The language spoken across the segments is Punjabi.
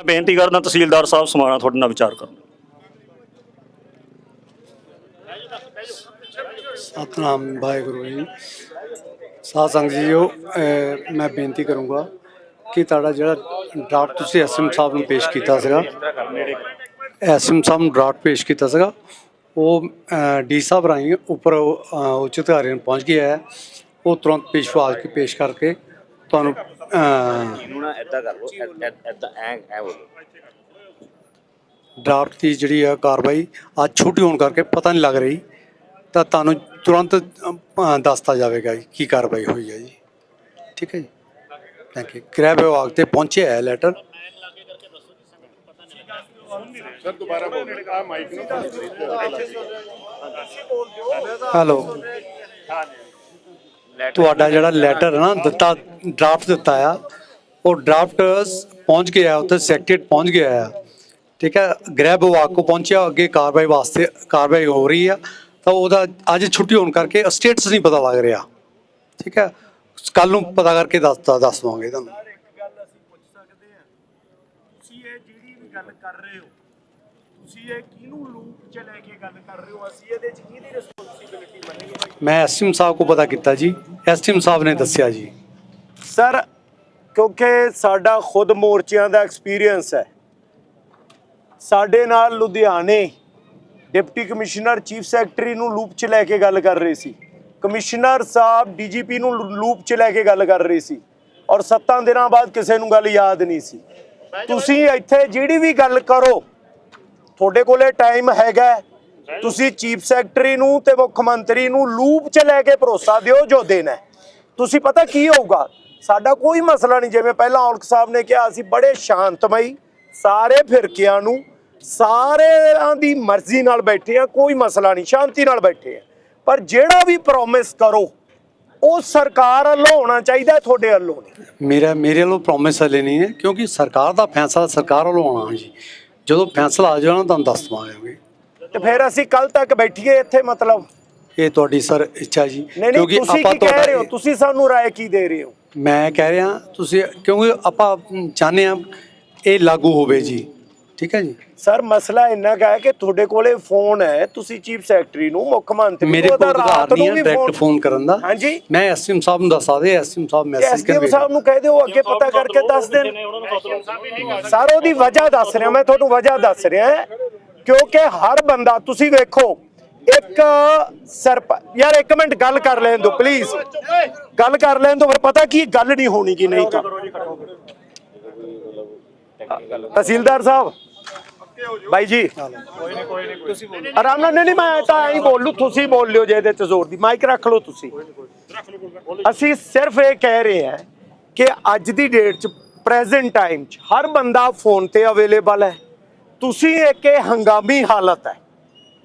ਮੈਂ ਬੇਨਤੀ ਕਰਦਾ ਤਹਿਸੀਲਦਾਰ ਸਾਹਿਬ ਸਮਾਣਾ ਤੁਹਾਡੇ ਨਾਲ ਵਿਚਾਰ ਕਰਨ। ਸਤਨਾਮ ਵਾਹਿਗੁਰੂ ਜੀ। ਸਾਧ ਸੰਗਤ ਜੀਓ ਮੈਂ ਬੇਨਤੀ ਕਰੂੰਗਾ ਕਿ ਤੁਹਾਡਾ ਜਿਹੜਾ ਡਰਾਫਟ ਤੁਸੀਂ ਐਸਐਮ ਸਾਹਿਬ ਨੂੰ ਪੇਸ਼ ਕੀਤਾ ਸੀਗਾ, ਐਸਐਮ ਸਾਹਿਬ ਨੂੰ ਡਰਾਫਟ ਪੇਸ਼ ਕੀਤਾ ਸੀਗਾ, ਉਹ ਡੀ ਸਾਹਿਬ ਰਾਹੀਂ ਉੱਪਰ ਉੱਚ ਅਧਿਕਾਰੀਆਂ ਨੂੰ ਪਹੁੰਚ ਗਿਆ ਹੈ। ਉਹ ਤੁਰੰਤ ਪੇਸ਼ਵਾਸ ਕੇ ਪੇਸ਼ ਕਰਕੇ ਤੁਹਾਨੂੰ ਇਹਨੂੰ ਨਾ ਏਦਾਂ ਕਰ ਲਓ ਏਦਾਂ ਐ ਐ ਬੋਲੋ। ਡਰਾਫਟ ਦੀ ਜਿਹੜੀ ਹੈ ਕਾਰਵਾਈ ਅੱਜ ਛੁੱਟੀ ਹੋਣ ਕਰਕੇ ਪਤਾ ਨਹੀਂ ਲੱਗ ਰਹੀ ਤਾਂ ਤੁਹਾਨੂੰ ਤੁਰੰਤ ਦੱਸਤਾ ਜਾਵੇਗਾ ਜੀ ਕੀ ਕਾਰਵਾਈ ਹੋਈ ਹੈ ਜੀ। ਠੀਕ ਹੈ ਜੀ। ਥੈਂਕ ਯੂ ਗ੍ਰਹਿ ਵਿਭਾਗ ਤੇ ਪਹੁੰਚਿਆ ਹੈ ਲੈਟਰ ਹੈਲੋ ਤੁਹਾਡਾ ਜਿਹੜਾ ਲੈਟਰ ਹੈ। ਨਾ ਦਿੱਤਾ ਡਰਾਫਟ ਦਿੱਤਾ ਆ ਉਹ ਡਰਾਫਟ ਪਹੁੰਚ ਗਿਆ ਉੱਥੇ ਸੈਕਟਰੀਏਟ ਪਹੁੰਚ ਗਿਆ ਆ। ਠੀਕ ਹੈ ਗ੍ਰਹਿ ਵਿਭਾਗ ਕੋ ਪਹੁੰਚਿਆ ਅੱਗੇ ਕਾਰਵਾਈ ਵਾਸਤੇ ਕਾਰਵਾਈ ਹੋ ਰਹੀ ਆ। ਤਾਂ ਉਹਦਾ ਅੱਜ ਛੁੱਟੀ ਹੋਣ ਕਰਕੇ ਸਟੇਟਸ ਨਹੀਂ ਪਤਾ ਲੱਗ ਰਿਹਾ। ਠੀਕ ਹੈ ਕੱਲ ਨੂੰ ਪਤਾ ਕਰਕੇ ਦੱਸ ਦੱਸ ਦਵਾਂਗੇ ਤੁਹਾਨੂੰ। ਤੁਸੀਂ ਇਹ ਜਿਹੜੀ ਵੀ ਗੱਲ ਕਰ ਰਹੇ ਹੋ ਤੁਸੀਂ ਇਹ ਕਿਹਨੂੰ ਲੂਪ ਚ ਲੈ ਕੇ ਗੱਲ ਕਰ ਰਹੇ ਹੋ? ਅਸੀਂ ਇਹਦੇ ਚ ਕਿਹਦੀ ਰਿਸਪੌਂਸਿਬਿਲਿਟੀ ਮੰਨੀਏ? ਮੈਂ ਐਸਐਮ ਸਾਹਿਬ ਕੋ ਪਤਾ ਕੀਤਾ ਜੀ। ਐਸਐਮ ਸਾਹਿਬ ਨੇ ਦੱਸਿਆ ਜੀ। ਸਰ ਕਿਉਂਕਿ ਸਾਡਾ ਖੁਦ ਮੋਰਚਿਆਂ ਦਾ ਐਕਸਪੀਰੀਅੰਸ ਹੈ। ਸਾਡੇ ਨਾਲ ਲੁਧਿਆਣੇ ਡਿਪਟੀ ਕਮਿਸ਼ਨਰ ਚੀਫ ਸੈਕਟਰੀ ਨੂੰ ਲੂਪ 'ਚ ਲੈ ਕੇ ਗੱਲ ਕਰ ਰਹੇ ਸੀ। ਕਮਿਸ਼ਨਰ ਸਾਹਿਬ ਡੀਜੀਪੀ ਨੂੰ ਲੂਪ 'ਚ ਲੈ ਕੇ ਗੱਲ ਕਰ ਰਹੇ ਸੀ। ਔਰ ਸੱਤਾਂ ਦਿਨਾਂ ਬਾਅਦ ਕਿਸੇ ਨੂੰ ਗੱਲ ਯਾਦ ਨਹੀਂ ਸੀ। ਤੁਸੀਂ ਇੱਥੇ ਜਿਹੜੀ ਵੀ ਗੱਲ ਕਰੋ ਤੁਹਾਡੇ ਕੋਲੇ ਟਾਈਮ ਹੈਗਾ ਤੁਸੀਂ ਚੀਫ ਸੈਕਟਰੀ ਨੂੰ ਤੇ ਮੁੱਖ ਮੰਤਰੀ ਨੂੰ ਲੂਪ 'ਚ ਲੈ ਕੇ ਭਰੋਸਾ ਦਿਓ ਜੋ ਦੇਣਾ ਹੈ। ਤੁਸੀਂ ਪਤਾ ਕੀ ਹੋਊਗਾ? ਸਾਡਾ ਕੋਈ ਮਸਲਾ ਨਹੀਂ। ਜਿਵੇਂ ਪਹਿਲਾਂ ਔਲਖ ਸਾਹਿਬ ਨੇ ਕਿਹਾ, ਅਸੀਂ ਬੜੇ ਸ਼ਾਂਤਮਈ, ਸਾਰੇ ਫਿਰਕਿਆਂ ਨੂੰ, ਸਾਰਿਆਂ ਦੀ ਮਰਜ਼ੀ ਨਾਲ ਬੈਠੇ ਆ ਕੋਈ ਮਸਲਾ ਨਹੀਂ। ਸ਼ਾਂਤੀ ਨਾਲ ਬੈਠੇ ਆ ਪਰ ਜਿਹੜਾ ਵੀ ਪ੍ਰੋਮਿਸ ਕਰੋ, ਉਹ ਸਰਕਾਰ ਵੱਲੋਂ ਹੋਣਾ ਚਾਹੀਦਾ ਤੁਹਾਡੇ ਵੱਲੋਂ ਨਹੀਂ। ਮੇਰਾ ਮੇਰੇ ਵੱਲੋਂ ਪ੍ਰੋਮਿਸ ਹਲੇ ਨਹੀਂ ਹੈ, ਕਿਉਂਕਿ ਸਰਕਾਰ ਦਾ ਫੈਸਲਾ ਸਰਕਾਰ ਵੱਲੋਂ ਆਉਣਾ ਜੀ। ਜਦੋਂ ਫੈਸਲਾ ਆ ਜਾਣਾ ਤੁਹਾਨੂੰ ਦੱਸ ਦਵਾਂਗੇ। ਤੇ ਫਿਰ ਅਸੀਂ ਕੱਲ ਤੱਕ ਬੈਠੀਏ ਇੱਥੇ ਮਤਲਬ? ਇਹ ਤੁਹਾਡੀ ਸਰ ਇੱਛਾ ਜੀ ਨਹੀਂ ਨਹੀਂ ਤੁਸੀਂ ਕੀ ਕਹਿ ਰਹੇ ਹੋ? ਤੁਸੀਂ ਸਾਨੂੰ ਰਾਏ ਕੀ ਦੇ ਰਹੇ ਹੋ? ਮੈਂ ਕਹਿ ਰਿਹਾ ਤੁਸੀਂ ਕਿਉਂਕਿ ਆਪਾਂ ਚਾਹੁੰਦੇ ਆ ਇਹ ਲਾਗੂ ਹੋਵੇ ਜੀ। ਠੀਕ ਹੈ ਜੀ? ਸਰ ਮਸਲਾ ਇੰਨਾ ਕੁ ਹੈ ਕਿ ਤੁਹਾਡੇ ਕੋਲੇ ਫੋਨ ਹੈ ਤੁਸੀਂ ਚੀਫ ਸੈਕਟਰੀ ਨੂੰ ਮੁੱਖ ਮੰਤਰੀ ਮੇਰੇ ਕੋਲ ਰਾਤ ਨੂੰ ਵੀ ਡਾਇਰੈਕਟ ਫੋਨ ਕਰਨ ਦਾ। ਹਾਂਜੀ। ਮੈਂ ਐਸਐਮ ਸਾਹਿਬ ਨੂੰ ਦੱਸਾ ਦੇ ਐਸਐਮ ਸਾਹਿਬ ਮੈਸੇਜ ਐਸਡੀਐਮ ਸਾਹਿਬ ਨੂੰ ਕਹਿ ਦਿਓ ਅੱਗੇ ਪਤਾ ਕਰਕੇ ਦੱਸ ਦੇਣ। ਸਰ ਉਹਦੀ ਵਜ੍ਹਾ ਦੱਸ ਰਿਹਾ ਮੈਂ ਤੁਹਾਨੂੰ ਵਜ੍ਹਾ ਦੱਸ ਰਿਹਾ ਕਿਉਂਕਿ ਹਰ ਬੰਦਾ ਤੁਸੀਂ ਵੇਖੋ ਇੱਕ ਸਰਪ ਯਾਰ ਇੱਕ ਮਿੰਟ ਗੱਲ ਕਰ ਲੈਣ ਦਿਓ ਪਲੀਜ਼ ਗੱਲ ਕਰ ਲੈਣ ਦਿਓ ਫਿਰ ਪਤਾ ਕੀ ਗੱਲ ਨਹੀਂ ਹੋਣੀ ਕੀ ਨਹੀਂ ਤਾਂ। ਤਹਿਸੀਲਦਾਰ ਸਾਹਿਬ ਬਾਈ ਜੀ। ਆਰਾਮ ਨਾਲ, ਨਹੀਂ ਨਹੀਂ, ਮੈਂ ਤਾਂ ਐਂ ਬੋਲੂ ਤੁਸੀਂ ਬੋਲ ਲਿਓ ਜੇ ਇਹਦੇ ਚ ਜ਼ੋਰ ਦੀ। ਮਾਈਕ ਰੱਖ ਲਓ ਤੁਸੀਂ। ਅਸੀਂ ਸਿਰਫ ਇਹ ਕਹਿ ਰਹੇ ਹਾਂ ਕਿ ਅੱਜ ਦੀ ਡੇਟ 'ਚ ਪ੍ਰੈਜ਼ੈਂਟ ਟਾਈਮ 'ਚ, ਹਰ ਬੰਦਾ ਫੋਨ ਤੇ ਅਵੇਲੇਬਲ ਹੈ। ਤੁਸੀਂ ਇੱਕ ਇਹ ਹੰਗਾਮੀ ਹਾਲਤ ਹੈ,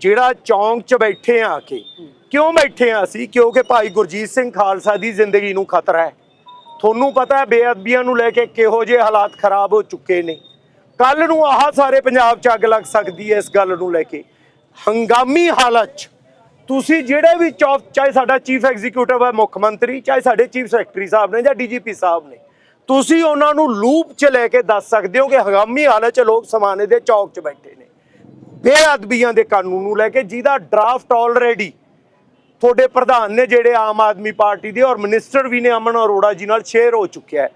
ਜਿਹੜਾ ਚੌਂਕ 'ਚ ਬੈਠੇ ਆ ਕੇ। ਕਿਉਂ ਬੈਠੇ ਆ ਅਸੀਂ? ਕਿਉਂਕਿ ਭਾਈ ਗੁਰਜੀਤ ਸਿੰਘ ਖਾਲਸਾ ਦੀ ਜ਼ਿੰਦਗੀ ਨੂੰ ਖਤਰਾ ਹੈ। ਤੁਹਾਨੂੰ ਪਤਾ ਹੈ, ਬੇਅਦਬੀਆਂ ਨੂੰ ਲੈ ਕੇ ਕਿਹੋ ਜਿਹੇ ਹਾਲਾਤ ਖਰਾਬ ਹੋ ਚੁੱਕੇ ਨੇ। ਕੱਲ ਨੂੰ ਆਹ ਸਾਰੇ ਪੰਜਾਬ 'ਚ ਅੱਗ ਲੱਗ ਸਕਦੀ ਹੈ ਇਸ ਗੱਲ ਨੂੰ ਲੈ ਕੇ। ਹੰਗਾਮੀ ਹਾਲਤ 'ਚ ਤੁਸੀਂ ਜਿਹੜੇ ਵੀ ਚੌਪ ਚਾਹੇ ਸਾਡਾ ਚੀਫ ਐਗਜ਼ੀਕਿਊਟਿਵ ਹੈ, ਮੁੱਖ ਮੰਤਰੀ, ਚਾਹੇ ਸਾਡੇ ਚੀਫ ਸੈਕਟਰੀ ਸਾਹਿਬ ਨੇ ਜਾਂ ਡੀਜੀਪੀ ਸਾਹਿਬ ਨੇ, ਤੁਸੀਂ ਉਹਨਾਂ ਨੂੰ ਲੂਪ 'ਚ ਲੈ ਕੇ ਦੱਸ ਸਕਦੇ ਹੋ ਕਿ ਹੰਗਾਮੀ ਹਾਲਤ 'ਚ ਲੋਕ ਸਮਾਨੇ ਦੇ ਚੌਕ 'ਚ ਬੈਠੇ ਨੇ। ਬੇਅਦਬੀਆਂ ਦੇ ਕਾਨੂੰਨ ਨੂੰ ਲੈ ਕੇ ਜਿਹਦਾ ਡਰਾਫਟ ਆਲਰੇਡੀ ਤੁਹਾਡੇ ਪ੍ਰਧਾਨ ਨੇ ਜਿਹੜੇ ਆਮ ਆਦਮੀ ਪਾਰਟੀ ਦੇ ਔਰ ਮਿਨਿਸਟਰ ਵੀ ਨੇ ਅਮਨ ਅਰੋੜਾ ਜੀ ਨਾਲ ਸ਼ੇਅਰ ਹੋ ਚੁੱਕਿਆ ਹੈ।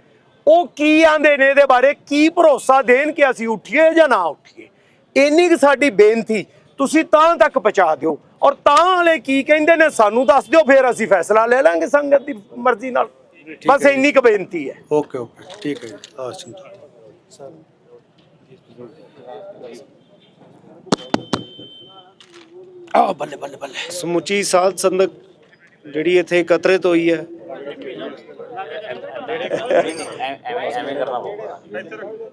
ਉਹ ਕੀ ਆਂਦੇ ਨੇ ਇਹਦੇ ਬਾਰੇ? ਕੀ ਭਰੋਸਾ ਦੇਣ ਕਿ ਅਸੀਂ ਉੱਠੀਏ ਜਾਂ ਨਾ ਉੱਠੀਏ? ਇੰਨੀ ਕੁ ਸਾਡੀ ਬੇਨਤੀ ਤੁਸੀਂ ਤਾਂ ਤੱਕ ਪਹੁੰਚਾ ਦਿਓ। ਔਰ ਤਾਂ ਵਾਲੇ ਕੀ ਕਹਿੰਦੇ ਨੇ ਸਾਨੂੰ ਦੱਸ ਦਿਓ ਫਿਰ ਅਸੀਂ ਫੈਸਲਾ ਲੈ ਲਾਂਗੇ ਸੰਗਤ ਦੀ ਮਰਜ਼ੀ ਨਾਲ। ਬਸ ਇੰਨੀ ਕੁ ਬੇਨਤੀ ਹੈ। Okay okay. ਠੀਕ ਹੈ ਐਸਐਮ ਸਾਹਿਬ ਆ ਬੱਲੇ ਬੱਲੇ ਬੱਲੇ। ਸਮੁੱਚੀ ਸਾਧ ਸੰਗਤ ਜਿਹੜੀ ਇੱਥੇ ਇਕੱਤਰਿਤ ਹੋਈ ਹੈ ਐਵੇਂ ਐਵੇਂ ਕਰਨਾ ਪਊਗਾ।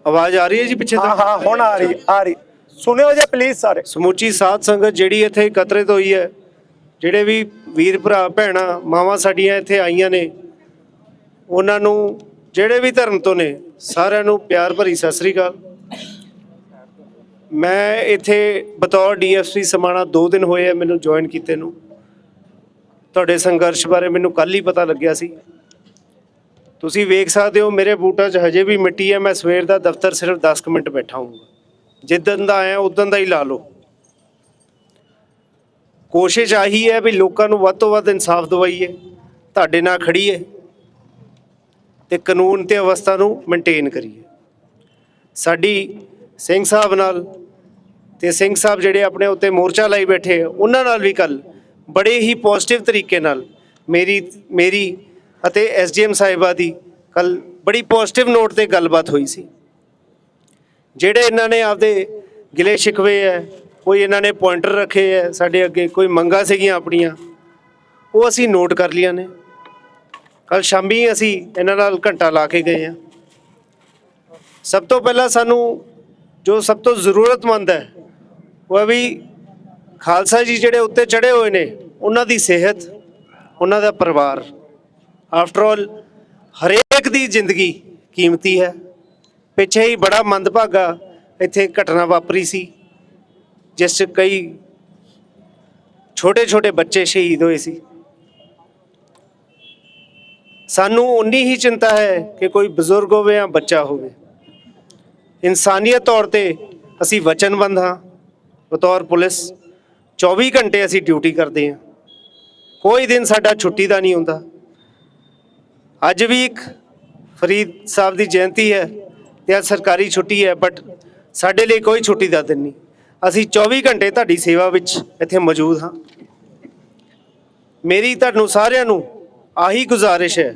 ਆਵਾਜ਼ ਆ ਰਹੀ ਹੈ ਜੀ ਪਿੱਛੇ ਹਾਂ ਤੋਂ? ਹਾਂ ਹੁਣ ਆ ਰਹੀ ਆ ਰਹੀ। ਸੁਣਿਓ ਜੇ ਪਲੀਜ਼ ਸਾਰੇ। ਸਮੁੱਚੀ ਸਾਧ ਸੰਗਤ ਜਿਹੜੀ ਇੱਥੇ ਇਕੱਤਰਿਤ ਹੋਈ ਹੈ ਜਿਹੜੇ ਵੀ ਵੀਰ ਭਰਾ ਭੈਣਾਂ ਮਾਵਾਂ ਸਾਡੀਆਂ ਇੱਥੇ ਆਈਆਂ ਨੇ ਉਹਨਾਂ ਨੂੰ ਜਿਹੜੇ ਵੀ ਧਰਮ ਤੋਂ ਨੇ ਸਾਰਿਆਂ ਨੂੰ ਪਿਆਰ ਭਰੀ ਸਤਿ ਸ੍ਰੀ ਅਕਾਲ। ਮੈਂ ਇੱਥੇ ਬਤੌਰ ਡੀਐਫਸੀ ਸਮਾਣਾ 2 ਦਿਨ ਹੋਏ ਆ ਮੈਨੂੰ ਜੁਆਇਨ ਕੀਤੇ ਨੂੰ। ਤੁਹਾਡੇ ਸੰਘਰਸ਼ ਬਾਰੇ ਮੈਨੂੰ ਕੱਲ ਹੀ ਪਤਾ ਲੱਗਿਆ ਸੀ। ਤੁਸੀਂ ਵੇਖ ਸਕਦੇ ਹੋ ਮੇਰੇ ਬੂਟਾਂ 'ਚ ਹਜੇ ਵੀ ਮਿੱਟੀ ਹੈ। ਮੈਂ ਸਵੇਰ ਦਾ ਦਫ਼ਤਰ ਸਿਰਫ 10 ਕੁ ਮਿੰਟ ਬੈਠਾ ਹੂੰਗਾ। ਜਿੱਦਣ ਦਾ ਆਇਆ ਉਦੋਂ ਦਾ ਹੀ ਲਾ ਲਓ। ਕੋਸ਼ਿਸ਼ ਆਹੀ ਹੈ ਵੀ ਲੋਕਾਂ ਨੂੰ ਵੱਧ ਤੋਂ ਵੱਧ ਇਨਸਾਫ ਦਵਾਈਏ, ਤੁਹਾਡੇ ਨਾਲ ਖੜੀਏ ਤੇ ਕਾਨੂੰਨ ਤੇ ਅਵਸਥਾ ਨੂੰ ਮੇਨਟੇਨ ਕਰੀਏ। ਸਾਡੀ ਸਿੰਘ ਸਾਹਿਬ ਨਾਲ ਤੇ ਸਿੰਘ ਸਾਹਿਬ ਜਿਹੜੇ ਆਪਣੇ ਉੱਤੇ ਮੋਰਚਾ ਲਾਈ ਬੈਠੇ ਉਹਨਾਂ ਨਾਲ ਵੀ ਕੱਲ ਬੜੇ ਹੀ ਪੋਜ਼ਿਟਿਵ ਤਰੀਕੇ ਨਾਲ ਮੇਰੀ ਮੇਰੀ ਅਤੇ ਐਸਡੀਐਮ ਸਾਹਿਬਾ ਦੀ ਕੱਲ ਬੜੀ ਪੋਜ਼ਿਟਿਵ ਨੋਟ ਤੇ ਗੱਲਬਾਤ ਹੋਈ ਸੀ। ਜਿਹੜੇ ਇਹਨਾਂ ਨੇ ਆਪਦੇ ਗਿਲੇ ਸ਼ਿਕਵੇ ਹੈ ਕੋਈ ਇਹਨਾਂ ਨੇ ਪੁਆਇੰਟਰ ਰੱਖੇ ਹੈ ਸਾਡੇ ਅੱਗੇ ਕੋਈ ਮੰਗਾ ਸੀਗੀਆਂ ਆਪਣੀਆਂ, ਉਹ ਅਸੀਂ ਨੋਟ ਕਰ ਲੀਆਂ ਨੇ। ਕੱਲ ਸ਼ਾਮੀ ਅਸੀਂ ਇਹਨਾਂ ਨਾਲ ਘੰਟਾ ਲਾ ਕੇ ਗਏ ਆ। ਸਭ ਤੋਂ ਪਹਿਲਾਂ ਸਾਨੂੰ ਜੋ ਸਭ ਤੋਂ ਜ਼ਰੂਰਤਮੰਦ ਹੈ ਉਹ ਹੈ ਵੀ ਖਾਲਸਾ ਜੀ ਜਿਹੜੇ ਉੱਤੇ ਚੜੇ ਹੋਏ ਨੇ, ਉਹਨਾਂ ਦੀ ਸਿਹਤ, ਉਹਨਾਂ ਦਾ ਪਰਿਵਾਰ। ਆਫਟਰ ਆਲ ਹਰੇਕ ਦੀ ਜ਼ਿੰਦਗੀ ਕੀਮਤੀ ਹੈ। ਪਿੱਛੇ ਹੀ ਬੜਾ ਮੰਦਭਾਗਾ ਇੱਥੇ ਘਟਨਾ ਵਾਪਰੀ ਸੀ, ਜਿਸ 'ਚ ਕਈ ਛੋਟੇ ਛੋਟੇ ਬੱਚੇ ਸ਼ਹੀਦ ਹੋਏ ਸੀ। ਸਾਨੂੰ ਉਨੀ ਹੀ ਚਿੰਤਾ ਹੈ ਕਿ ਕੋਈ ਬਜ਼ੁਰਗ ਹੋਵੇ ਜਾਂ ਬੱਚਾ ਹੋਵੇ। ਇਨਸਾਨੀਅਤ ਤੌਰ ਤੇ ਅਸੀਂ ਵਚਨਬੰਧ ਹਾਂ। ਬਤੌਰ ਪੁਲਿਸ 24 ਘੰਟੇ ਅਸੀਂ ਡਿਊਟੀ ਕਰਦੇ ਹਾਂ। ਕੋਈ ਦਿਨ ਸਾਡਾ ਛੁੱਟੀ ਦਾ ਨਹੀਂ ਹੁੰਦਾ। ਅੱਜ ਵੀ ਇੱਕ ਫਰੀਦ ਸਾਹਿਬ ਦੀ ਜਯੰਤੀ ਹੈ ਤੇ ਅੱਜ ਸਰਕਾਰੀ ਛੁੱਟੀ ਹੈ ਬਟ ਸਾਡੇ ਲਈ ਕੋਈ ਛੁੱਟੀ ਦਾ ਦਿਨ ਨਹੀਂ। ਅਸੀਂ 24 ਘੰਟੇ ਤੁਹਾਡੀ ਸੇਵਾ ਵਿੱਚ ਇੱਥੇ ਮੌਜੂਦ ਹਾਂ। ਮੇਰੀ ਤੁਹਾਨੂੰ ਸਾਰਿਆਂ ਨੂੰ ਆਹੀ ਗੁਜ਼ਾਰਿਸ਼ ਹੈ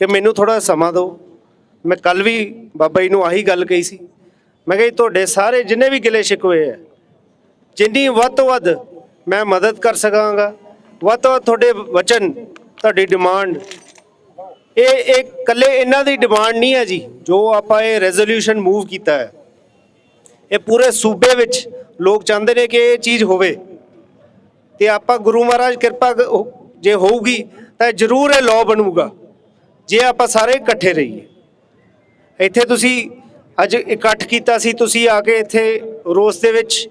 ਕਿ ਮੈਨੂੰ ਥੋੜਾ ਸਮਾਂ ਦਿਓ। ਮੈਂ ਕੱਲ ਵੀ ਬਾਬਾ ਜੀ ਨੂੰ ਆਹੀ ਗੱਲ ਕਹੀ ਸੀ। ਮੈਂ ਕਿਹਾ ਜੀ, ਤੁਹਾਡੇ ਸਾਰੇ ਜਿੰਨੇ ਵੀ ਗਿਲੇ ਸ਼ਿਕਵੇ ਹੈ, ਜਿੰਨੀ ਵੱਧ ਤੋਂ ਵੱਧ ਮੈਂ ਮਦਦ ਕਰ ਸਕਾਂਗਾ। ਵੱਧ ਤੋਂ ਵੱਧ ਤੁਹਾਡੇ ਵਚਨ, ਤੁਹਾਡੀ ਡਿਮਾਂਡ ਇਹ ਇਹ ਇਕੱਲੇ ਇਹਨਾਂ ਦੀ ਡਿਮਾਂਡ ਨਹੀਂ ਹੈ ਜੀ, ਜੋ ਆਪਾਂ ਇਹ ਰੈਜ਼ੋਲੂਸ਼ਨ ਮੂਵ ਕੀਤਾ ਹੈ। ਇਹ ਪੂਰੇ ਸੂਬੇ ਵਿੱਚ ਲੋਕ ਚਾਹੁੰਦੇ ਨੇ ਕਿ ਇਹ ਚੀਜ਼ ਹੋਵੇ। ਤੇ ਆਪਾਂ ਗੁਰੂ ਮਹਾਰਾਜ ਕਿਰਪਾ ਜੇ ਹੋਊਗੀ, ਤਾਂ ਜ਼ਰੂਰ ਇਹ ਲਾਅ ਬਣੂਗਾ। ਜੇ ਆਪਾਂ ਸਾਰੇ ਇਕੱਠੇ ਰਹੀਏ। ਇੱਥੇ ਤੁਸੀਂ ਅੱਜ ਇਕੱਠ ਕੀਤਾ ਸੀ, ਤੁਸੀਂ ਆ ਕੇ ਇੱਥੇ ਰੋਸ ਦੇ ਵਿੱਚ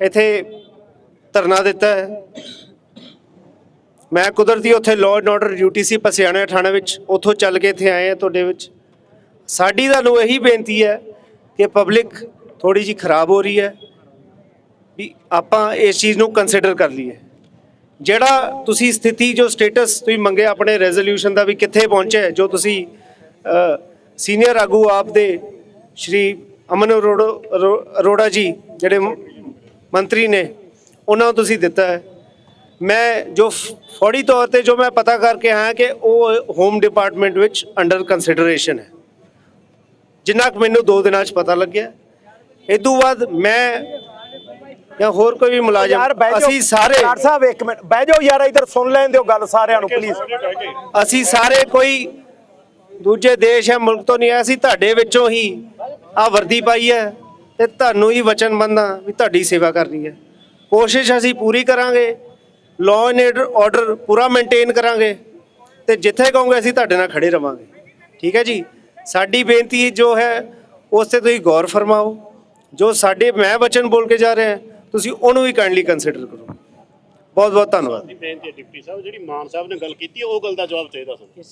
ਇੱਥੇ ਧਰਨਾ ਦਿੱਤਾ ਹੈ। ਮੈਂ ਕੁਦਰਤੀ ਉੱਥੇ ਲਾਅ ਐਂਡ ਆਰਡਰ ਡਿਊਟੀ ਸੀ ਪਸਿਆਣਾ ਥਾਣੇ ਵਿੱਚ, ਉੱਥੋਂ ਚੱਲ ਕੇ ਇੱਥੇ ਆਏ ਆ ਤੁਹਾਡੇ ਵਿੱਚ। ਸਾਡੀ ਤੁਹਾਨੂੰ ਇਹੀ ਬੇਨਤੀ ਹੈ ਕਿ ਪਬਲਿਕ ਥੋੜੀ ਜੀ ਖਰਾਬ ਹੋ ਰਹੀ ਹੈ ਵੀ ਆਪਾਂ ਇਸ ਚੀਜ਼ ਨੂੰ ਕੰਸੀਡਰ ਕਰ ਲਈਏ। ਜਿਹੜਾ ਤੁਸੀਂ ਸਥਿਤੀ, ਜੋ ਸਟੇਟਸ ਤੁਸੀਂ ਮੰਗਿਆ ਆਪਣੇ ਰੈਜ਼ੋਲੂਸ਼ਨ ਦਾ ਵੀ ਕਿੱਥੇ ਪਹੁੰਚਿਆ ਜੋ ਤੁਸੀਂ ਸੀਨੀਅਰ ਆਗੂ ਆਪ ਦੇ ਸ਼੍ਰੀ ਅਮਨ ਅਰੋੜਾ, ਅਰੋ- ਅਰੋੜਾ ਜੀ, ਜਿਹੜੇ ਮੰਤਰੀ ਨੇ, ਉਹਨਾਂ ਨੂੰ ਤੁਸੀਂ ਦਿੱਤਾ ਹੈ। ਮੈਂ ਜੋ ਫੌੜੀ ਤੌਰ ਤੇ ਜੋ ਮੈਂ ਪਤਾ ਕਰਕੇ ਆਇਆ ਕਿ ਉਹ ਹੋਮ ਡਿਪਾਰਟਮੈਂਟ ਵਿੱਚ ਅੰਡਰ ਕੰਸੀਡਰੇਸ਼ਨ ਹੈ। ਜਿੰਨਾ ਕੁ ਮੈਨੂੰ 2 ਦਿਨਾਂ 'ਚ ਪਤਾ ਲੱਗਿਆ। ਇਹ ਤੋਂ ਬਾਅਦ ਮੈਂ ਜਾਂ ਹੋਰ ਕੋਈ ਵੀ ਮੁਲਾਜ਼ਮ ਅਸੀਂ ਸਾਰੇ ਡਾਕਟਰ ਸਾਹਿਬ ਇੱਕ ਮਿੰਟ। ਬਹਿ ਜਾਓ ਯਾਰ ਇੱਧਰ ਸੁਣ ਲੈਣ ਦਿਓ ਗੱਲ ਸਾਰਿਆਂ ਨੂੰ ਪਲੀਜ਼ ਅਸੀਂ ਸਾਰੇ ਕੋਈ ਦੂਜੇ ਦੇਸ਼ ਜਾਂ ਮੁਲਕ ਤੋਂ ਨਹੀਂ ਆਏ ਅਸੀਂ ਤੁਹਾਡੇ ਵਿੱਚੋਂ ਹੀ ਆ ਵਰਦੀ ਪਾਈ ਹੈ ਤੇ ਤੁਹਾਨੂੰ ਹੀ ਵਚਨਬੰਦ ਵੀ ਤੁਹਾਡੀ ਸੇਵਾ ਕਰਨੀ ਹੈ। ਕੋਸ਼ਿਸ਼ ਅਸੀਂ ਪੂਰੀ ਕਰਾਂਗੇ। ਲਾਅ ਐਂਡ ਆਰਡਰ ਪੂਰਾ ਮੇਨਟੇਨ ਕਰਾਂਗੇ ਤੇ ਜਿੱਥੇ ਕਹੋਗੇ ਅਸੀਂ ਤੁਹਾਡੇ ਨਾਲ ਖੜੇ ਰਵਾਂਗੇ। ਠੀਕ ਹੈ ਜੀ? ਸਾਡੀ ਬੇਨਤੀ ਜੋ ਹੈ ਉਸ ਤੇ ਤੁਸੀਂ ਗੌਰ ਫਰਮਾਓ। ਜੋ ਸਾਡੇ ਮੈਂ ਵਚਨ ਬੋਲ ਕੇ ਜਾ ਰਿਹਾ ਤੁਸੀਂ ਉਹਨੂੰ ਵੀ ਕਾਈਂਡਲੀ ਕੰਸੀਡਰ ਕਰੋ। ਬਹੁਤ ਬਹੁਤ ਧੰਨਵਾਦ ਬੇਨਤੀ ਹੈ ਡਿਪਟੀ ਸਾਹਿਬ ਜਿਹੜੀ ਮਾਨ ਸਾਹਿਬ ਨੇ ਗੱਲ ਕੀਤੀ ਉਹ ਗੱਲ ਦਾ ਜਵਾਬ ਚਾਹੀਦਾ ਸਾਨੂੰ।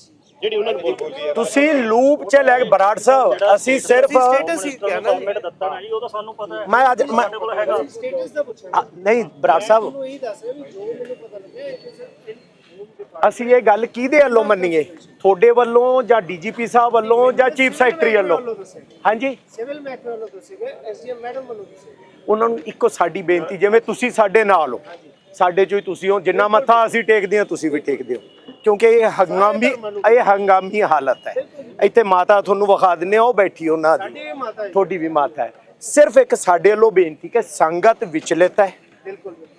ਜਿਹੜੀ ਉਹਨਾਂ ਨੇ ਬੋਲ ਬੋਲੀ ਤੁਸੀਂ ਲੂਪ 'ਚ ਲੈ ਕੇ ਬਰਾੜ ਸਾਹਿਬ ਅਸੀਂ ਸਿਰਫ ਫਾਰਮੈਟ ਦਿੱਤਾ ਨਾ। ਜੀ ਉਹ ਤਾਂ ਸਾਨੂੰ ਪਤਾ ਹੈ। ਮੈਂ ਅੱਜ ਮੈਂ ਕੋਲ ਹੈਗਾ। ਆ, ਨਹੀਂ ਬਰਾੜ ਸਾਹਿਬ। ਅਸੀਂ ਇਹ ਗੱਲ ਕਿਹਦੇ ਵੱਲੋਂ ਮੰਨੀਏ? ਤੁਹਾਡੇ ਵੱਲੋਂ ਜਾਂ ਡੀਜੀਪੀ ਸਾਹਿਬ ਵੱਲੋਂ ਜਾਂ ਚੀਫ ਸੈਕਟਰੀ ਵੱਲੋਂ? ਹਾਂਜੀ। ਸਿਵਲ ਮਹਿਕਮੇ ਵੱਲੋਂ ਤੁਸੀਂ ਐਸਡੀਐਮ ਮੈਡਮ ਵੱਲੋਂ ਤੁਸੀਂ ਉਹਨਾਂ ਨੂੰ ਇੱਕੋ ਸਾਡੀ ਬੇਨਤੀ ਜਿਵੇਂ ਤੁਸੀਂ ਸਾਡੇ ਨਾਲ ਹੋ। ਸਾਡੇ ਚੋਂ ਹੀ ਤੁਸੀਂ ਹੋ ਜਿੰਨਾ ਮੱਥਾ ਅਸੀਂ ਟੇਕਦੇ ਹਾਂ ਤੁਸੀਂ ਵੀ ਟੇਕਦੇ ਹੋ। ਕਿਉਂਕਿ ਇਹ ਹੰਗਾਮੀ ਇਹ ਹੰਗਾਮੀ ਹਾਲਤ ਹੈ। ਇੱਥੇ ਮਾਤਾ ਤੁਹਾਨੂੰ ਵਿਖਾ ਦਿੰਨੇ ਆ ਉਹ ਬੈਠੀ ਉਹਨਾਂ ਦੀ। ਤੁਹਾਡੀ ਵੀ ਮਾਤਾ ਹੈ। ਸਿਰਫ ਇੱਕ ਸਾਡੇ ਵੱਲੋਂ ਬੇਨਤੀ ਕਿ ਸੰਗਤ ਵਿਚਲਿਤ ਹੈ।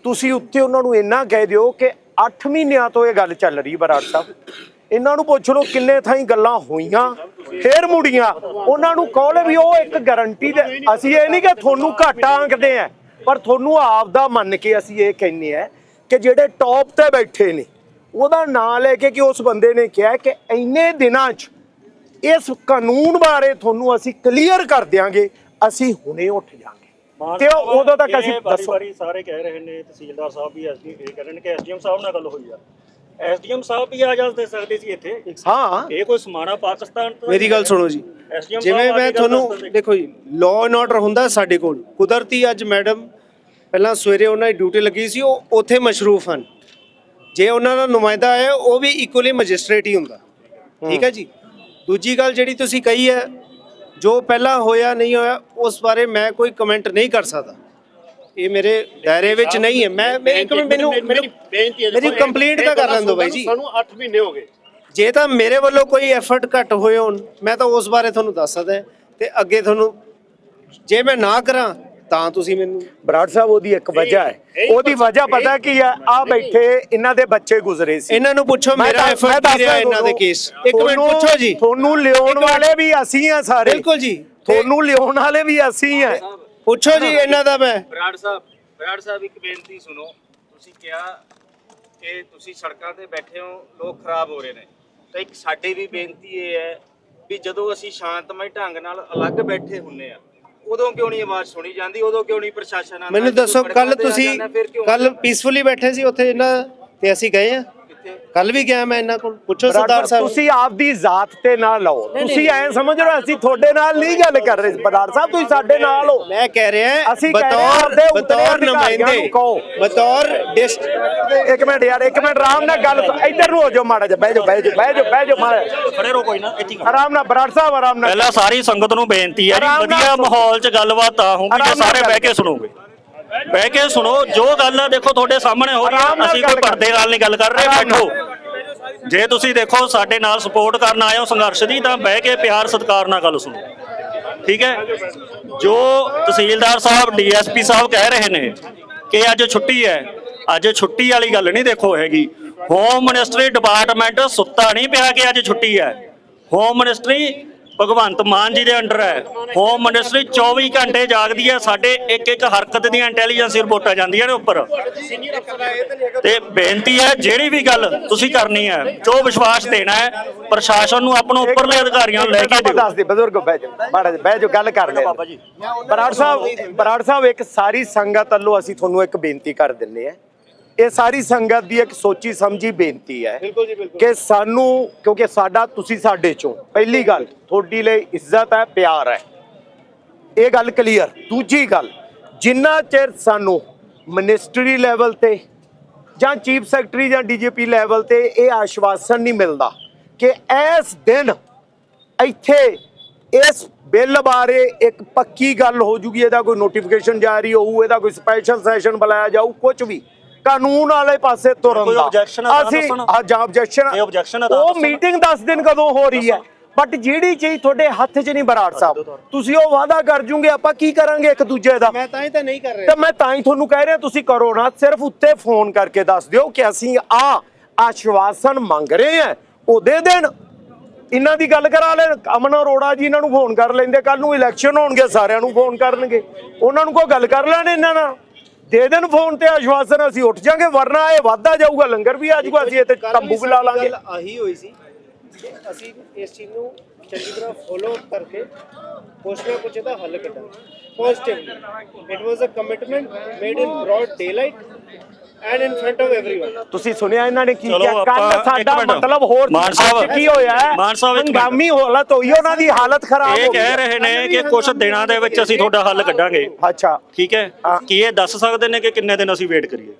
ਤੁਸੀਂ ਉੱਤੇ ਉਹਨਾਂ ਨੂੰ ਇੰਨਾ ਕਹਿ ਦਿਓ ਕਿ 8 ਮਹੀਨਿਆਂ ਤੋਂ ਇਹ ਗੱਲ ਚੱਲ ਰਹੀ ਬਰਾੜ ਸਾਹਿਬ। ਇਹਨਾਂ ਨੂੰ ਪੁੱਛ ਲਓ ਕਿੰਨੇ ਥਾਈਂ ਗੱਲਾਂ ਹੋਈਆਂ ਫੇਰ ਮੁੜੀਆਂ। ਉਹਨਾਂ ਨੂੰ ਕਹੋ ਵੀ ਉਹ ਇੱਕ ਗਾਰੰਟੀ ਦੇ ਅਸੀਂ ਇਹ ਨਹੀਂ ਕਿ ਤੁਹਾਨੂੰ ਘਾਟਾ ਆਂਕਦੇ ਆ। ਪਰ ਤੁਹਾਨੂੰ ਆਪ ਦਾ ਮੰਨ ਕੇ ਅਸੀਂ ਇਹ ਕਹਿੰਨੇ ਆ ਕਿ ਜਿਹੜੇ ਟੌਪ ਤੇ ਬੈਠੇ ਨੇ ਉਹਦਾ ਨਾਂ ਲੈ ਕੇ ਕਿ ਉਸ ਬੰਦੇ ਨੇ ਕਿਹਾ ਕਿ ਇੰਨੇ ਦਿਨਾਂ 'ਚ ਇਸ ਕਾਨੂੰਨ ਬਾਰੇ ਤੁਹਾਨੂੰ ਅਸੀਂ ਕਲੀਅਰ ਕਰ ਦਿਆਂਗੇ ਅਸੀਂ ਹੁਣੇ ਉੱਠ ਜਾਾਂਗੇ। ਤੇ ਉਹ ਉਦੋਂ ਤੱਕ ਅਸੀਂ ਦੱਸੋ। ਸਾਰੇ ਕਹਿ ਰਹੇ ਨੇ ਤਹਿਸੀਲਦਾਰ ਸਾਹਿਬ ਵੀ ਐਸਡੀ ਇਹ ਕਹਿ ਰਹੇ ਨੇ ਕਿ ਐਸਡੀਐਮ ਸਾਹਿਬ ਨਾਲ ਗੱਲ ਹੋਈ ਆ। ਐਸਡੀਐਮ ਸਾਹਿਬ ਵੀ ਆ ਜਾਂਦੇ ਸਕਦੇ ਸੀ ਇੱਥੇ? ਹਾਂ। ਇਹ ਕੋਈ ਸਮਾਣਾ ਪਾਕਿਸਤਾਨ ਤੋਂ ਮੇਰੀ ਗੱਲ ਸੁਣੋ ਜੀ। ਜਿਵੇਂ ਮੈਂ ਤੁਹਾਨੂੰ। ਦੇਖੋ ਜੀ ਲਾਅ ਐਂਡ ਆਰਡਰ ਹੁੰਦਾ ਸਾਡੇ ਕੋਲ। ਕੁਦਰਤੀ ਅੱਜ ਮੈਡਮ ਪਹਿਲਾਂ ਸਵੇਰੇ ਉਹਨਾਂ ਦੀ ਡਿਊਟੀ ਲੱਗੀ ਸੀ ਉਹ ਉੱਥੇ ਮਸ਼ਰੂਫ ਹਨ। ਜੇ ਉਹਨਾਂ ਦਾ ਨੁਮਾਇੰਦਾ ਹੈ ਉਹ ਵੀ ਇਕੁਅਲੀ ਮੈਜਿਸਟ੍ਰੇਟ ਹੀ ਹੁੰਦਾ। ਠੀਕ ਹੈ ਜੀ? ਦੂਜੀ ਗੱਲ ਜਿਹੜੀ ਤੁਸੀਂ ਕਹੀ ਹੈ ਜੋ ਪਹਿਲਾਂ ਹੋਇਆ ਨਹੀਂ ਹੋਇਆ ਉਸ ਬਾਰੇ ਮੈਂ ਕੋਈ ਕਮੈਂਟ ਨਹੀਂ ਕਰ ਸਕਦਾ। ਇਹ ਮੇਰੇ ਦਾਇਰੇ ਵਿੱਚ ਨਹੀਂ ਹੈ। ਮੈਂ ਇੱਕ ਮਿੰਟ ਮੈਨੂੰ ਮੈਨੂੰ ਬੇਨਤੀ ਹੈ ਮੇਰੀ ਕੰਪਲੇਂਟ ਤਾਂ ਕਰ ਲੈਣ ਦਿਓ ਬਾਈ ਜੀ। ਸਾਨੂੰ 8 ਮਹੀਨੇ ਹੋ ਗਏ। ਜੇ ਤਾਂ ਮੇਰੇ ਵੱਲੋਂ ਕੋਈ ਐਫਰਟ ਘੱਟ ਹੋਏ ਹੋਣ ਮੈਂ ਤਾਂ ਉਸ ਬਾਰੇ ਤੁਹਾਨੂੰ ਦੱਸ ਸਕਦਾ ਤੇ ਅੱਗੇ ਤੁਹਾਨੂੰ ਜੇ ਮੈਂ ਨਾ ਕਰਾਂ ਤਾਂ ਤੁਸੀਂ ਮੈਨੂੰ ਬਰਾੜ ਸਾਹਿਬ ਉਹਦੀ ਇੱਕ ਵਜ੍ਹਾ ਹੈ। ਉਹਦੀ ਵਜ੍ਹਾ ਪਤਾ ਕੀ ਹੈ ਆ ਬੈਠੇ ਇਹਨਾਂ ਦੇ ਬੱਚੇ ਗੁਜ਼ਰੇ ਸੀ। ਇਹਨਾਂ ਨੂੰ ਪੁੱਛੋ ਮੇਰਾ ਐਫਰਟ ਕੀ ਰਿਹਾ ਇਹਨਾਂ ਦੇ ਕੇਸ ਇੱਕ ਮਿੰਟ ਪੁੱਛੋ ਜੀ। ਤੁਹਾਨੂੰ ਲਿਆਉਣ ਵਾਲੇ ਵੀ ਅਸੀਂ ਆ ਸਾਰੇ। ਬਿਲਕੁਲ ਜੀ। ਤੁਹਾਨੂੰ ਲਿਆਉਣ ਵਾਲੇ ਵੀ ਅਸੀਂ ਆ। ਪੁੱਛੋ ਜੀ ਇਹਨਾਂ ਦਾ ਮੈਂ। ਬਰਾੜ ਸਾਹਿਬ ਬਰਾੜ ਸਾਹਿਬ ਇੱਕ ਬੇਨਤੀ ਸੁਣੋ। ਤੁਸੀਂ ਕਿਹਾ ਕਿ ਤੁਸੀਂ ਸੜਕਾਂ ਤੇ ਬੈਠੇ ਹੋ ਲੋਕ ਖਰਾਬ ਹੋ ਰਹੇ ਨੇ। ਤਾਂ ਇੱਕ ਸਾਡੀ ਵੀ ਬੇਨਤੀ ਇਹ ਹੈ ਵੀ ਜਦੋਂ ਅਸੀਂ ਸ਼ਾਂਤਮਈ ਢੰਗ ਨਾਲ ਅਲੱਗ ਬੈਠੇ ਹੁੰਨੇ ਆ ਉਦੋਂ ਕਿਉਂ ਨਹੀਂ ਆਵਾਜ਼ ਸੁਣੀ ਜਾਂਦੀ? ਉਦੋਂ ਕਿਉਂ ਨਹੀਂ ਪ੍ਰਸ਼ਾਸਨ ਆਉਂਦਾ ਮੈਨੂੰ ਦੱਸੋ ਕੱਲ ਤੁਸੀਂ ਕੱਲ ਪੀਸਫੁਲੀ ਬੈਠੇ ਸੀ ਉੱਥੇ ਇਹਨਾਂ ਤੇ ਅਸੀਂ ਗਏ ਆ? ਕੱਲ ਵੀ ਗਿਆ ਮੈਂ ਇਹਨਾਂ ਕੋਲ। ਪੁੱਛੋ ਸਰਦਾਰ ਸਾਹਿਬ। ਤੁਸੀਂ ਆਪਦੀ ਜ਼ਾਤ ਤੇ ਨਾ ਲਓ ਤੁਸੀਂ ਐ ਸਮਝ ਰਹੇ ਅਸੀਂ ਤੁਹਾਡੇ ਨਾਲ ਨਹੀਂ ਗੱਲ ਕਰ ਰਹੇ। ਬਰਾੜ ਸਾਹਿਬ ਤੁਸੀਂ ਸਾਡੇ ਨਾਲ ਹੋ। ਮੈਂ ਕਹਿ ਰਿਹਾ ਅਸੀਂ ਬਤੌਰ ਬਤੌਰ ਨੁਮਾਇੰਦੇ। ਬਤੌਰ ਡਿਸਟ ਇੱਕ ਮਿੰਟ ਯਾਰ ਇੱਕ ਮਿੰਟ ਆਰਾਮ ਨਾਲ ਗੱਲ ਇੱਧਰ ਨੂੰ ਹੋ ਜਾਓ ਮਾੜਾ ਜਿਹਾ ਬਹਿ ਜਾਓ ਬਹਿ ਜਾਓ ਬਹਿ ਜਾਓ ਬਹਿ ਜਾਓ ਮਾੜਾ। ਖੜੇ ਰਹੋ ਕੋਈ ਨਾ ਇੱਥੇ। ਆਰਾਮ ਨਾਲ ਬਰਾੜ ਸਾਹਿਬ ਆਰਾਮ ਨਾਲ। ਪਹਿਲਾਂ ਸਾਰੀ ਸੰਗਤ ਨੂੰ ਬੇਨਤੀ ਹੈ ਜੀ ਵਧੀਆ। ਮਾਹੌਲ 'ਚ ਗੱਲਬਾਤ ਤਾਂ ਹੋਊਗੀ ਜੇ ਸਾਰੇ ਬਹਿ ਕੇ ਸੁਣੋਗੇ। ਬਹਿ ਕੇ ਸੁਣੋ ਜੋ ਗੱਲ ਆ ਦੇਖੋ ਤੁਹਾਡੇ ਸਾਹਮਣੇ ਹੋ ਰਹੀ ਨਾਲ ਅਸੀਂ ਕੋਈ ਪਰਦੇ ਨਾਲ ਨਹੀਂ ਗੱਲ ਕਰ ਰਹੇ। ਬੈਠੋ। ਜੇ ਤੁਸੀਂ ਦੇਖੋ ਸਾਡੇ ਨਾਲ ਸਪੋਰਟ ਕਰਨ ਆਏ ਹੋ ਸੰਘਰਸ਼ ਦੀ ਤਾਂ ਬਹਿ ਕੇ ਪਿਆਰ ਸਤਿਕਾਰ ਨਾਲ ਗੱਲ ਸੁਣੋ। ਠੀਕ ਹੈ? ਜੋ ਤਹਿਸੀਲਦਾਰ ਸਾਹਿਬ ਡੀਐਸਪੀ ਸਾਹਿਬ ਕਹਿ ਰਹੇ ਨੇ ਕਿ ਅੱਜ ਛੁੱਟੀ ਹੈ ਅੱਜ ਛੁੱਟੀ ਵਾਲੀ ਗੱਲ ਨਹੀਂ ਦੇਖੋ ਹੈਗੀ। ਹੋਮ ਮਿਨਿਸਟਰੀ ਡਿਪਾਰਟਮੈਂਟ ਸੁੱਤਾ ਨਹੀਂ ਪਿਆ ਕਿ ਅੱਜ ਛੁੱਟੀ ਹੈ। ਹੋਮ ਮਿਨਿਸਟਰੀ ਭਗਵੰਤ ਮਾਨ ਜੀ ਦੇ ਅੰਡਰ ਹੈ। ਹੋਮ ਮਿਨਿਸਟਰੀ 24 ਘੰਟੇ ਜਾਗਦੀ ਹੈ। ਸਾਡੇ ਇੱਕ ਇੱਕ ਹਰਕਤ ਦੀਆਂ ਇੰਟੈਲੀਜੈਂਸ ਰਿਪੋਰਟਾਂ ਜਾਂਦੀਆਂ ਨੇ ਉੱਪਰ। ਤੇ ਬੇਨਤੀ ਹੈ, ਜਿਹੜੀ ਵੀ ਗੱਲ ਤੁਸੀਂ ਕਰਨੀ ਹੈ, ਜੋ ਵਿਸ਼ਵਾਸ ਦੇਣਾ ਹੈ, ਪ੍ਰਸ਼ਾਸਨ ਨੂੰ ਆਪਣਾ ਉੱਪਰਲੇ ਅਧਿਕਾਰੀਆਂ ਨੂੰ ਲੈ ਕੇ ਦਿਓ। ਦੱਸ ਦੇ, ਬਜ਼ੁਰਗ, ਬਹਿ ਜਾਓ। ਮਾੜਾ ਬਹਿ ਜਾਓ, ਗੱਲ ਕਰ ਲੈ ਬਰਾੜ ਸਾਹਿਬ ਬਰਾੜ ਸਾਹਿਬ, ਇੱਕ ਸਾਰੀ ਸੰਗਤ ਵੱਲੋਂ ਅਸੀਂ ਤੁਹਾਨੂੰ ਇੱਕ ਬੇਨਤੀ ਕਰ ਦਿੰਨੇ ਆ ਇਹ ਸਾਰੀ ਸੰਗਤ ਦੀ ਇੱਕ ਸੋਚੀ ਸਮਝੀ ਬੇਨਤੀ ਹੈ ਬਿਲਕੁਲ ਜੀ ਬਿਲਕੁਲ। ਕਿ ਸਾਨੂੰ ਕਿਉਂਕਿ ਸਾਡਾ ਤੁਸੀਂ ਸਾਡੇ ਚੋਂ ਪਹਿਲੀ ਗੱਲ ਤੁਹਾਡੀ ਲਈ ਇੱਜ਼ਤ ਹੈ ਪਿਆਰ ਹੈ। ਇਹ ਗੱਲ ਕਲੀਅਰ ਦੂਜੀ ਗੱਲ ਜਿੰਨਾ ਚਿਰ ਸਾਨੂੰ ਮਿਨਿਸਟਰੀ ਲੈਵਲ ਤੇ ਜਾਂ ਚੀਫ ਸੈਕਟਰੀ ਜਾਂ ਡੀਜੀਪੀ ਲੈਵਲ ਤੇ ਇਹ ਆਸ਼ਵਾਸਨ ਨਹੀਂ ਮਿਲਦਾ ਕਿ ਇਸ ਦਿਨ ਇੱਥੇ ਇਸ ਬਿੱਲ ਬਾਰੇ ਇੱਕ ਪੱਕੀ ਗੱਲ ਹੋ ਜੂਗੀ ਇਹਦਾ ਕੋਈ ਨੋਟੀਫਿਕੇਸ਼ਨ ਜਾਰੀ ਹੋਊ ਇਹਦਾ ਕੋਈ ਸਪੈਸ਼ਲ ਸੈਸ਼ਨ ਬੁਲਾਇਆ ਜਾਊ ਕੁਝ ਵੀ। ਕਾਨੂੰਨ ਵਾਲੇ ਪਾਸੇ ਤੁਰਨ ਦਾ। ਅਸੀਂ ਜਾਂ ਤਾਂ ਉਹ। ਮੀਟਿੰਗ 10 ਦਿਨ ਕਦੋਂ ਹੋ ਰਹੀ ਹੈ। ਬਟ ਜਿਹੜੀ ਚੀਜ਼ ਤੁਹਾਡੇ ਹੱਥ 'ਚ ਨਹੀਂ ਬਰਾੜ ਸਾਹਿਬ ਤੁਸੀਂ ਉਹ ਵਾਅਦਾ ਕਰ ਜੂਗੇ ਆਪਾਂ ਕੀ ਕਰਾਂਗੇ ਇੱਕ ਦੂਜੇ ਦਾ? ਮੈਂ ਤਾਂ ਹੀ ਤਾਂ ਨਹੀਂ ਕਰ ਰਿਹਾ। ਤੇ ਮੈਂ ਤਾਂ ਹੀ ਤੁਹਾਨੂੰ ਕਹਿ ਰਿਹਾ ਤੁਸੀਂ ਕਰੋ ਨਾ ਸਿਰਫ ਉੱਤੇ ਫੋਨ ਕਰਕੇ ਦੱਸ ਦਿਓ ਕਿ ਅਸੀਂ ਆ ਆਸ਼ਵਾਸਨ ਮੰਗ ਰਹੇ ਹਾਂ ਉਹ ਦੇ ਦੇਣ ਇਹਨਾਂ ਦੀ ਗੱਲ ਕਰਾ ਲੈਣ। ਅਮਨ ਅਰੋੜਾ ਜੀ ਇਹਨਾਂ ਨੂੰ ਫੋਨ ਕਰ ਲੈਂਦੇ ਕੱਲ ਨੂੰ ਇਲੈਕਸ਼ਨ ਹੋਣਗੇ ਸਾਰਿਆਂ ਨੂੰ ਫੋਨ ਕਰਨਗੇ। ਉਹਨਾਂ ਨੂੰ ਕੋਈ ਗੱਲ ਕਰ ਲੈਣ ਇਹਨਾਂ ਨਾਲ? ਦੇ ਦੇਣ ਫੋਨ ਤੇ ਆਸ਼ਵਾਸਨ ਅਸੀਂ ਉੱਠ ਜਾਾਂਗੇ ਵਰਨਾ ਇਹ ਵਾਧਾ ਜਾਊਗਾ ਲੰਗਰ ਵੀ ਆ ਜਾਊਗਾ ਅਸੀਂ ਇੱਥੇ ਤੰਬੂ ਵੀ ਲਾ ਲਾਂਗੇ। ਆਹੀ ਹੋਈ ਸੀ ਕਿ ਅਸੀਂ ਇਸ ਚੀਜ਼ ਨੂੰ ਚੰਗੀ ਤਰ੍ਹਾਂ ਫੋਲੋ ਕਰਕੇ ਕੁਛ ਨਾ ਕੁਛ ਇਹਦਾ ਹੱਲ ਕੱਢਾਂਗੇ। Positively it was a commitment made in broad daylight And in front of everyone ਤੁਸੀਂ ਸੁਣਿਆ ਇਹਨਾਂ ਨੇ ਕੀ ਚਲੋ ਕਿਹਾ ਕੱਲ ਆਪਾਂ- ਇੱਕ ਸਾਡਾ ਮਿੰਟ। ਮਤਲਬ ਹੋਰ ਮਾਨ ਸੀ। ਅੱਜ ਸਾਹਿਬ- ਕੀ ਹੋਇਆ ਹੈ? ਮਾਨ ਸਾਹਿਬ ਇੱਕ ਮਿੰਟ। ਹੰਗਾਮੀ ਹਾਲਤ ਹੋਈ ਉਹਨਾਂ ਦੀ ਹਾਲਤ ਖਰਾਬ ਇਹ ਹੋ ਗਈ ਕਹਿ ਰਹੇ ਨੇ ਕਿ ਕੁਝ ਦਿਨਾਂ ਦੇ ਵਿੱਚ ਅਸੀਂ ਤੁਹਾਡਾ ਹੱਲ ਕੱਢਾਂਗੇ ਅੱਛਾ ਠੀਕ ਹੈ ਕੀ ਇਹ ਦੱਸ ਸਕਦੇ ਨੇ ਕਿ ਕਿੰਨੇ ਦਿਨ ਅਸੀਂ ਵੇਟ ਕਰੀਏ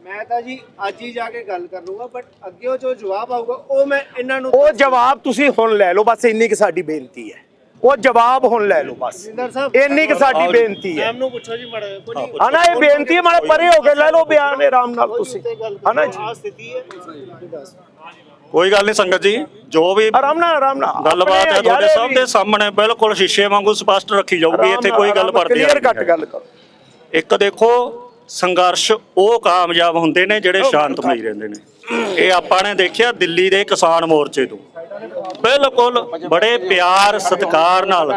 ਮੈਂ ਤਾਂ ਜੀ ਅੱਜ ਹੀ ਜਾ ਕੇ ਗੱਲ ਕਰ ਲੂੰਗਾ ਬਟ ਅੱਗੇ ਉਹ ਜੋ ਜਵਾਬ ਆਊਗਾ ਉਹ ਮੈਂ ਇਹਨਾਂ ਨੂੰ ਉਹ ਜਵਾਬ ਤੁਸੀਂ ਹੁਣ ਲੈ ਲਓ ਬਸ ਇੰਨੀ ਕਿ ਸਾਡੀ ਬੇਨਤੀ ਹੈ ਉਹ ਜਵਾਬ ਹੁਣ ਲੈ ਲਓ ਬਸ। ਇੰਨੀ ਕਿ ਸਾਡੀ ਬੇਨਤੀ ਹੈ। ਮੈਮ ਨੂੰ ਪੁੱਛੋ ਜੀ ਮੜਾ ਕੋਈ ਨਹੀਂ। ਹਨਾ ਇਹ ਬੇਨਤੀ ਹੈ ਮਾੜੇ ਪਰੇ ਹੋ ਕੇ ਲੈ ਲਓ ਬਿਆਨ ਆਰਾਮ ਨਾਲ ਤੁਸੀਂ। ਹਨਾ ਜੀ? ਕੋਈ ਗੱਲ ਨਹੀਂ ਸੰਗਤ ਜੀ ਜੋ ਵੀ ਆਰਾਮ ਨਾਲ ਆਰਾਮ ਨਾਲ। ਗੱਲਬਾਤ ਹੈ ਤੁਹਾਡੇ ਸਭ ਦੇ ਸਾਹਮਣੇ ਬਿਲਕੁਲ ਸ਼ੀਸ਼ੇ ਵਾਂਗੂ ਸਪਸ਼ਟ ਰੱਖੀ ਜਾਊਗੀ ਇੱਥੇ ਕੋਈ ਗੱਲ ਪਰਦੀ clear ਕੱਟ ਗੱਲ ਕਰੋ। ਇੱਕ ਦੇਖੋ ਸੰਘਰਸ਼ ਉਹ ਕਾਮਯਾਬ ਹੁੰਦੇ ਨੇ ਜਿਹੜੇ ਸ਼ਾਂਤਮਈ ਰਹਿੰਦੇ ਨੇ। ਇਹ ਆਪਾਂ ਨੇ ਦੇਖਿਆ ਦਿੱਲੀ ਦੇ ਕਿਸਾਨ ਮੋਰਚੇ ਤੋਂ। ਬਿਲਕੁਲ ਬੜੇ ਪਿਆਰ ਸਤਿਕਾਰ ਨਾਲ,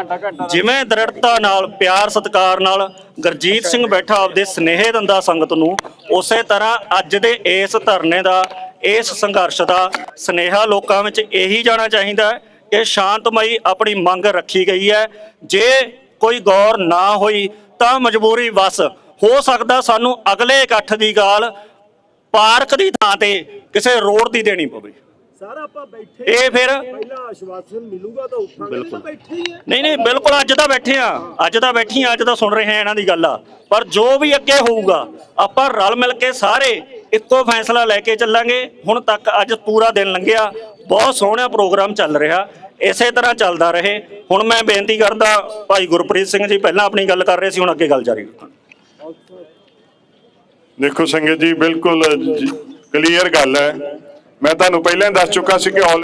ਜਿਵੇਂ ਦ੍ਰਿੜਤਾ ਨਾਲ, ਪਿਆਰ ਸਤਿਕਾਰ ਨਾਲ ਗੁਰਜੀਤ ਸਿੰਘ ਬੈਠਾ ਆਪਦੇ ਸਨੇਹ ਦਿੰਦਾ ਸੰਗਤ ਨੂੰ, ਉਸੇ ਤਰ੍ਹਾਂ ਅੱਜ ਦੇ ਇਸ ਧਰਨੇ ਦਾ, ਇਸ ਸੰਘਰਸ਼ ਦਾ ਸਨੇਹਾ ਲੋਕਾਂ ਵਿੱਚ ਇਹੀ ਜਾਣਾ ਚਾਹੀਦਾ ਹੈ ਕਿ ਸ਼ਾਂਤਮਈ ਆਪਣੀ ਮੰਗ ਰੱਖੀ ਗਈ ਹੈ। ਜੇ ਕੋਈ ਗੌਰ ਨਾ ਹੋਈ ਤਾਂ ਮਜਬੂਰੀ ਵਸ, ਹੋ ਸਕਦਾ ਸਾਨੂੰ ਅਗਲੇ ਇਕੱਠ ਦੀ ਗਾਲ ਪਾਰਕ ਦੀ ਥਾਂ ਤੇ ਕਿਸੇ ਰੋਡ ਦੀ ਦੇਣੀ ਪਵੇ। ਸਰ ਆਪਾਂ ਬੈਠੇ ਇਹ ਫਿਰ ਪਹਿਲਾਂ ਆਸ਼ਵਾਸਨ ਮਿਲੂਗਾ ਤਾਂ ਉੱਠਾਂਗੇ ਬਿਲਕੁਲ। ਬੈਠੇ ਹੀ ਨਹੀਂ ਨਹੀਂ ਬਿਲਕੁਲ ਅੱਜ ਤਾਂ ਬੈਠੇ ਆ। ਅੱਜ ਤਾਂ ਬੈਠੀ ਆ ਅੱਜ ਤਾਂ ਸੁਣ ਰਹੇ ਆ ਇਹਨਾਂ ਦੀ ਗੱਲ ਆ। ਪਰ ਜੋ ਵੀ ਅੱਗੇ ਹੋਊਗਾ ਆਪਾਂ ਰਲ ਮਿਲ ਕੇ ਸਾਰੇ ਇੱਕੋ ਫੈਸਲਾ ਲੈ ਕੇ ਚੱਲਾਂਗੇ। ਹੁਣ ਤੱਕ ਅੱਜ ਪੂਰਾ ਦਿਨ ਲੰਘਿਆ ਬਹੁਤ ਸੋਹਣਾ ਪ੍ਰੋਗਰਾਮ ਚੱਲ ਰਿਹਾ। ਇਸੇ ਤਰ੍ਹਾਂ ਚੱਲਦਾ ਰਹੇ। ਹੁਣ ਮੈਂ ਬੇਨਤੀ ਕਰਦਾ ਭਾਈ ਗੁਰਪ੍ਰੀਤ ਸਿੰਘ ਜੀ ਪਹਿਲਾਂ ਆਪਣੀ ਗੱਲ ਕਰ ਰਹੇ ਸੀ ਹੁਣ ਅੱਗੇ ਗੱਲ ਜਾਰੀ ਰੱਖਣ ਦੇਖੋ ਸੰਗਤ ਜੀ, ਬਿਲਕੁਲ ਕਲੀਅਰ ਗੱਲ ਹੈ। ਮੈਂ ਤੁਹਾਨੂੰ ਪਹਿਲਾਂ ਹੀ ਦੱਸ ਚੁੱਕਾ ਸੀ ਕਿ all